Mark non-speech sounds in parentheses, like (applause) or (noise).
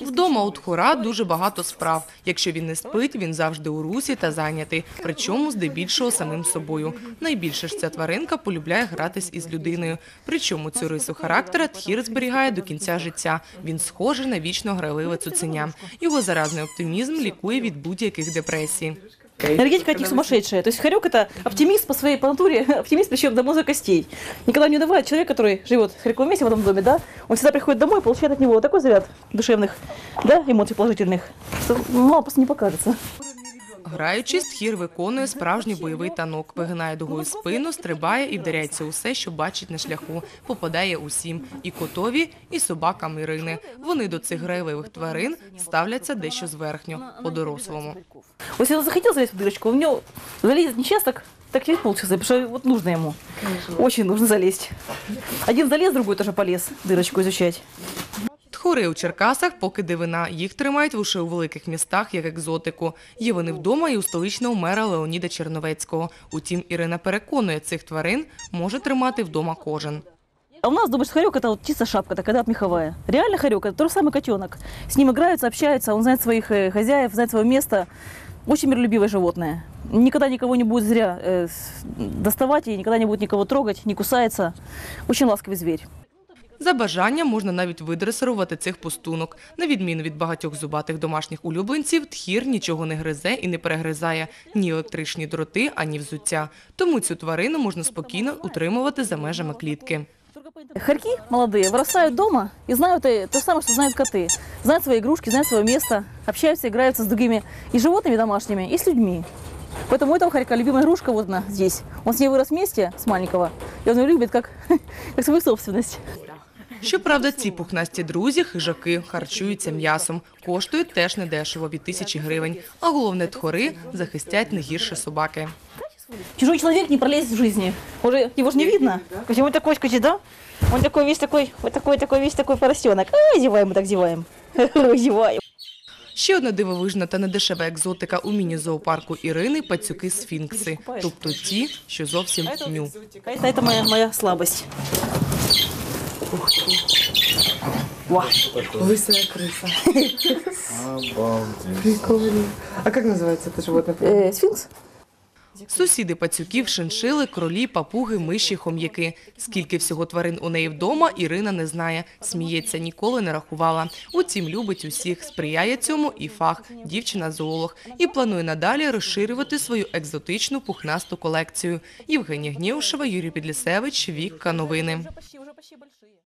Вдома у тхора дуже багато справ. Якщо він не спить, він завжди у русі та зайнятий, причому здебільшого самим собою. Найбільше ж ця тваринка полюбляє гратись із людиною. Причому цю рису характера тхір зберігає до кінця життя. Він схожий на вічно грайливе цуценя. Його заразний оптимізм лікує від будь-яких депресій. Энергетика от них сумасшедшая. То есть хорек это оптимист по своей по натуре, (laughs) оптимист причем до мозга костей. Никогда не унывает человек, который живет в хорьковом месте в этом доме, да, он всегда приходит домой и получает от него вот такой заряд душевных, да, эмоций положительных, что мало просто не покажется. Граючись, тхір виконує справжній бойовий танок, вигинає дугою спину, стрибає і вдаряється усе, що бачить на шляху, попадає усім – і котові, і собакам Ірини. Вони до цих грайливих тварин ставляться дещо зверхньо, по-дорослому. Вот если он захотел залезть в дырочку, у него залезет не так, так через полчаса, потому что вот нужно ему. Очень нужно залезть. Один залез, другой тоже полез дырочку изучать. Тхори у Черкасах поки дивина. Їх тримають лише у великих містах як екзотику. Є вони вдома і у столичного мера Леоніда Черновецького. Утім, Ірина переконує, цих тварин може тримати вдома кожен. А у нас, думаешь, хорек это вот птица шапка такая, да, меховая. Реально хорек, это тот же самый котенок. С ним играются, общаются, он знает своих э, хозяев, знает свое место. Очень миролюбивое животное. Никогда никого не будет зря э, с- доставать и никогда не будет никого трогать, не кусается. Очень ласковый зверь. За бажанням можна навіть видресирувати цих пустунок. На відміну від багатьох зубатих домашніх улюбленців, тхір нічого не гризе і не перегризає ні електричні дроти, ані взуття. Тому цю тварину можна спокійно утримувати за межами клітки. Хорьки молодые вырастают дома и знают э, то же самое, что знают коты. Знают свои игрушки, знают свое место, общаются, играются с другими и животными домашними, и с людьми. Поэтому у этого хорька любимая игрушка вот она здесь. Он с ней вырос вместе, с маленького, и он ее любит как, (laughs) как свою собственность. Щоправда, ці пухнасті друзі, хижаки, харчуються м'ясом. Коштують теж недешево від тисячі гривень. А головне, тхори захистять не гірше собаки. Чужой человек не пролезет в жизни. Уже его же не видно. Он такой, скажи, да? Он такой весь такой, вот такой, такой весь такой поросенок. А, зеваем мы так зеваем. (laughs) Зеваем. Ще одна дивовижна та недешева екзотика у міні-зоопарку Ірини – пацюки-сфінкси. Тобто ті, що зовсім ню. А это, это моя, моя слабость. Ва. Лисая криса. Обалдеть. Прикольно. А як називається це животне? Э, сфинкс? Сусіди пацюків, шиншили, кролі, папуги, миші, хом'яки. Скільки всього тварин у неї вдома, Ірина не знає. Сміється, ніколи не рахувала. Утім, любить усіх, сприяє цьому і фах, дівчина-зоолог. І планує надалі розширювати свою екзотичну пухнасту колекцію. Євгенія Гнєвшева, Юрій Підлісевич, Вікка Новини овощи большие.